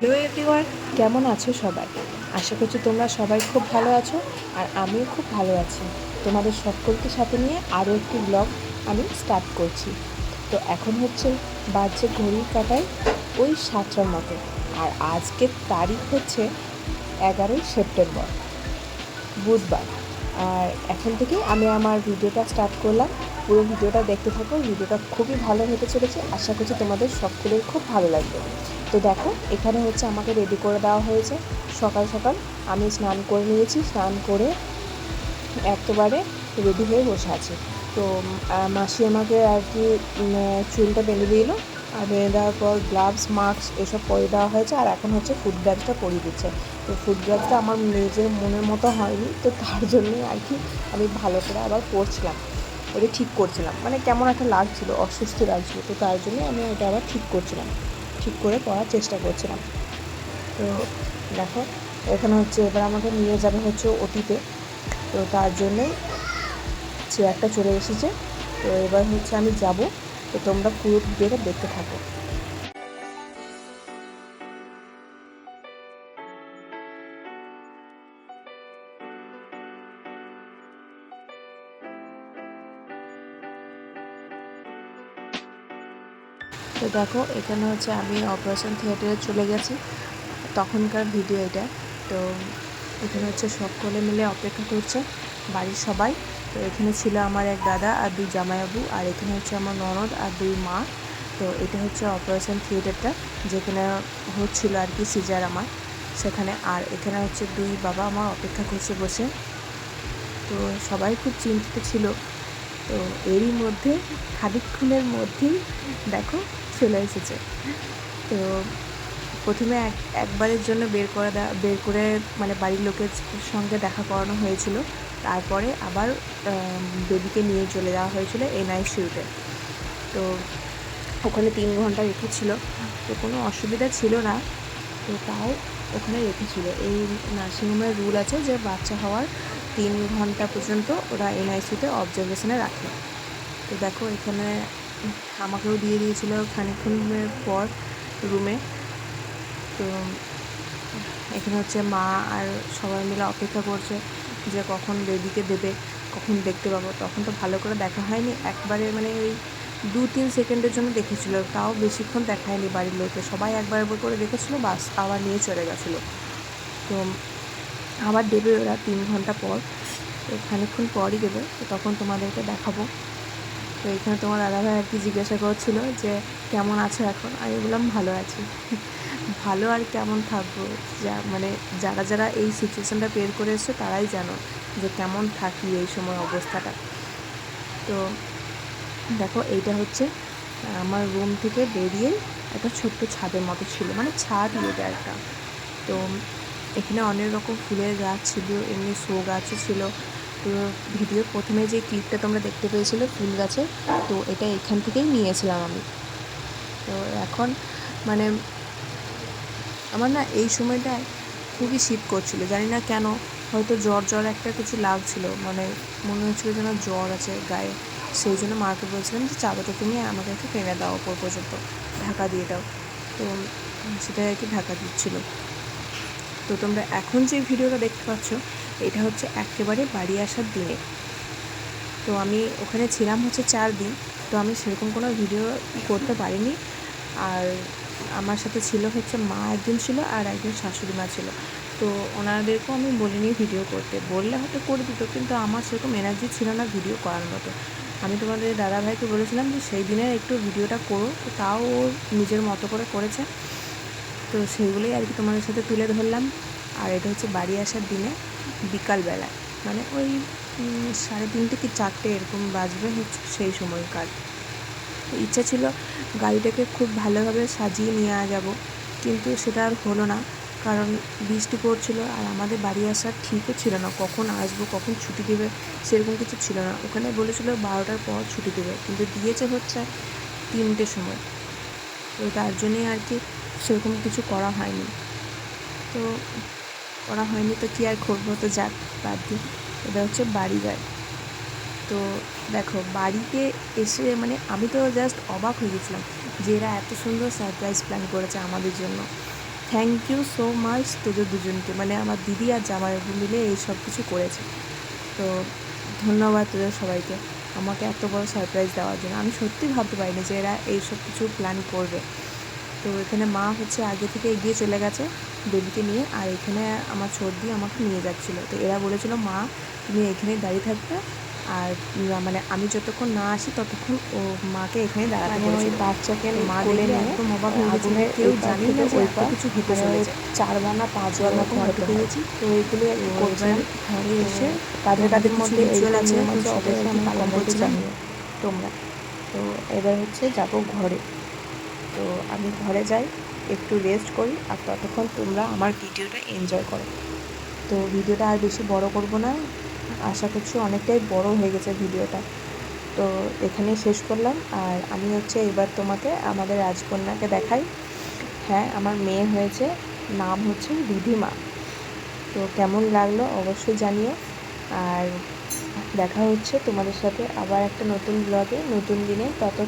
Hello everyone কেমন আছো সবাই? আশা করছি তোমরা সবাই খুব ভালো আছো আর আমিও খুব ভালো আছি। তোমাদের সকলকে সাথে নিয়ে আরও একটি ব্লগ আমি স্টার্ট করছি। তো এখন হচ্ছে বাজছে ঘড়ির কাটায় ওই সাতটার মতো আর আজকের তারিখ হচ্ছে এগারোই সেপ্টেম্বর, বুধবার। আর এখন থেকে আমি আমার ভিডিওটা স্টার্ট করলাম। পুরো ভিডিওটা দেখতে থাকো, ভিডিওটা খুবই ভালো হতে চলেছে। আশা করছি তোমাদের সকলের খুব ভালো লাগবে। তো দেখো, এখানে হচ্ছে আমাকে রেডি করে দেওয়া হয়েছে। সকাল সকাল আমি স্নান করে নিয়েছি, স্নান করে একেবারে রেডি হয়ে বসে আছি। তো মাসি আমাকে আর কি চুলটা বেঁধে দিল। বেঁধে দেওয়ার পর গ্লাভস মাস্ক এসব পরে দেওয়া হয়েছে। আর এখন হচ্ছে ফুড গ্লাভসটা পরিয়ে দিচ্ছে। তো ফুড গ্লাভসটা আমার নিজের মনের মতো হয়নি, তো তার জন্যই আর কি আমি ভালো করে আবার পরছিলাম ওটা ঠিক করছিলাম। মানে কেমন একটা লাগছিল, অস্বস্তি লাগছিল, তো তার জন্য আমি ওটা আবার ঠিক করছিলাম। ঠিক করে পড়ার চেষ্টা করছিলাম। তো দেখো, এখানে হচ্ছে এবার আমাকে নিয়ে যাবে হচ্ছে অতীতে। তো তার জন্যই চেয়ারটা চলে এসেছে। তো এবার হচ্ছে আমি যাব। তো তোমরা পুরো ভিডিওটা দেখতে থাকো। তো দেখো, এখানে হচ্ছে আমি অপারেশন থিয়েটারে চলে গেছি, তখনকার ভিডিও এটা। তো এখানে হচ্ছে সকলে মিলে অপেক্ষা করছে, বাড়ির সবাই। তো এখানে ছিল আমার এক দাদা আর দুই জামাইবাবু আর এখানে হচ্ছে আমার ননদ আর দুই মা। তো এটা হচ্ছে অপারেশন থিয়েটারটা যেখানে হচ্ছিল আর কি সিজার আমার সেখানে। আর এখানে হচ্ছে দুই বাবা আমার অপেক্ষা করছে বসে। তো সবাই খুব চিন্তিত ছিল। তো এরই মধ্যে খানিকক্ষণের মধ্যেই দেখো চলে এসেছে। তো প্রথমে এক, একবারের জন্য বের করে বের করে মানে বাড়ির লোকের সঙ্গে দেখা করানো হয়েছিল। তারপরে আবার বেবিকে নিয়ে চলে যাওয়া হয়েছিল এনআইসিউতে তো ওখানে তিন ঘণ্টা রেখেছিল। তো কোনো অসুবিধা ছিল না। তো তাও ওখানে রেখেছিল। এই নার্সিংহোমের রুল আছে যে, বাচ্চা হওয়ার তিন ঘণ্টা পর্যন্ত ওরা এনআইসিউতে অবজারভেশনে রাখে। তো দেখো, এখানে আমাকেও দিয়ে দিয়েছিল খানিক্ষণের পর রুমে তো এখানে হচ্ছে মা আর সবাই মিলে অপেক্ষা করছে। যে কখন বেবিকে দেবে, কখন দেখতে পাবো। তখন তো ভালো করে দেখা হয়নি। একবারে মানে ওই দু তিন সেকেন্ডের জন্য দেখেছিল। তাও বেশিক্ষণ দেখায়নি বাড়ির লোকে সবাই একবার একবার করে দেখেছিলো, বাস আবার নিয়ে চলে গেছিল। তো আবার দেবে ওরা তিন ঘণ্টা পর। তো খানিকক্ষণ পরই দেবে। তো তখন তোমাদেরকে দেখাবো। তো এখানে তোমার দাদাভাই আর কি জিজ্ঞাসা করছিল যে, কেমন আছো এখন? আমি বললাম, ভালো আছি। ভালো আর কেমন থাকব? যা মানে যারা যারা এই সিচুয়েশানটা বের করে এসছো তারাই জানো যে কেমন থাকি এই সময় অবস্থাটা। তো দেখো, এইটা হচ্ছে আমার রুম থেকে বেরিয়ে একটা ছোট্ট ছাদের মতো ছিল মানে ছাদ এটা একটা। তো এখানে অনেক রকম ফুলের গাছ ছিল, এমনি শো গাছও ছিল। তো ভিডিও প্রথমে যে ক্লিপটা তোমরা দেখতে পেয়েছিলে ফুল গাছে, তো এটা এখান থেকেই নিয়েছিলাম আমি। তো এখন মানে আমার না এই সময়টায় খুবই শীত করছিল। জানি না কেন, হয়তো জ্বর জ্বর একটা কিছু লাগছিল। মানে মনে হচ্ছিল যেন জ্বর আছে গায়ে। সেই জন্য মাকে বলছিলাম যে, চাদরটা তুমি আমাকে একটু টেনে দাও ওপর পর্যন্ত। ঢাকা দিয়ে দাও। তো সেটাই আর কি ঢাকা দিচ্ছিল। তো তোমরা এখন যে ভিডিওটা দেখতে পাচ্ছ, এটা হচ্ছে একেবারে বাড়ি আসার দিনে। তো আমি ওখানে ছিলাম হচ্ছে চার দিন। তো আমি সেরকম কোনো ভিডিও করতে পারিনি। আর আমার সাথে ছিল হচ্ছে মা, একজন ছিল আর একজন শাশুড়ি মা ছিল। তো ওনাদেরকেও আমি বলিনি ভিডিও করতে। বললে হয়তো করে দিত, কিন্তু আমার সেরকম এনার্জি ছিল না ভিডিও করার মতো। আমি তোমাদের দাদাভাইকে বলেছিলাম যে, সেই দিনের একটু ভিডিওটা করো। তো তাও ও নিজের মতো করে করেছে। তো সেইগুলোই আর কি তোমাদের সাথে তুলে ধরলাম। আর এটা হচ্ছে বাড়ি আসার দিনে বিকালবেলা মানে ওই সাড়ে তিনটে কি চারটে এরকম বাজবে হচ্ছে সেই সময়কার। ইচ্ছা ছিল গাড়িটাকে খুব ভালোভাবে সাজিয়ে নিয়ে যাব। কিন্তু সেটা আর হলো না, কারণ বৃষ্টি পড়ছিল আর আমাদের বাড়ি আসার ঠিকও ছিল না। কখন আসব, কখন ছুটি দেবে, সেরকম কিছু ছিল না। ওখানে বলেছিল বারোটার পর ছুটি দেবে, কিন্তু দিয়েছে হচ্ছে তিনটের সময়। তো তার জন্যই আর কি সেরকম কিছু করা হয়নি। তো করা হয়নি তো কী আর করব? তো যাক বাদ দিই। এটা হচ্ছে বাড়ি যায়। তো দেখো, বাড়িতে এসে মানে আমি তো জাস্ট অবাক হয়ে গেছিলাম যে এরা এত সুন্দর সারপ্রাইজ প্ল্যান করেছে আমাদের জন্য। থ্যাংক ইউ সো মাচ তোদের দুজনকে। মানে আমার দিদি আর জামাইবাবু মিলে এই সব কিছু করেছে। তো ধন্যবাদ তোদের সবাইকে আমাকে এত বড় সারপ্রাইজ দেওয়ার জন্য। আমি সত্যি ভাবতে পারিনি যে এরা এই সব কিছু প্ল্যান করবে। তো এখানে মা হচ্ছে আগে থেকে এগিয়ে চলে গেছে বেবিকে নিয়ে আর এখানে আমার সর্দি আমাকে নিয়ে যাচ্ছিল। তো এরা বলেছিল, মা, তুমি এখানে দাঁড়িয়ে থাকবে আর মানে আমি যতক্ষণ না আসি ততক্ষণ ও মাকে এখানে দাঁড়াতে মানে ওই বাচ্চাকে মা কোলে দেখলে নিয়ে একদম অবাক হয়ে কেউ জানি না যে এত কিছু হতে মানে চলেছে। চার বানা পাঁচ বানা এরকম ঘর হয়তো পেয়েছি। তো এইগুলো এবার ঘরে এসে তাদের তাদের মধ্যে এইটা আছে, অবশ্যই আমি পালন করছিলাম। তোমরা। তো এবার হচ্ছে যাব ঘরে। তো আমি ঘরে যাই একটু রেস্ট করি আর ততক্ষণ তোমরা আমার ভিডিওটা এনজয় করো। তো ভিডিওটা আর বেশি বড় করব না। আশা করছি অনেকটাই বড় হয়ে গেছে ভিডিওটা। তো এখানেই শেষ করলাম। আর আমি হচ্ছে এবার তোমাকে আমাদের রাজকন্যাকে দেখাই। হ্যাঁ আমার মেয়ে হয়েছে, নাম হচ্ছে রিধিমা তো কেমন লাগল অবশ্যই জানিও। আর দেখা হচ্ছে তোমাদের সাথে আবার একটা নতুন ব্লগে নতুন দিনে ততক্ষণ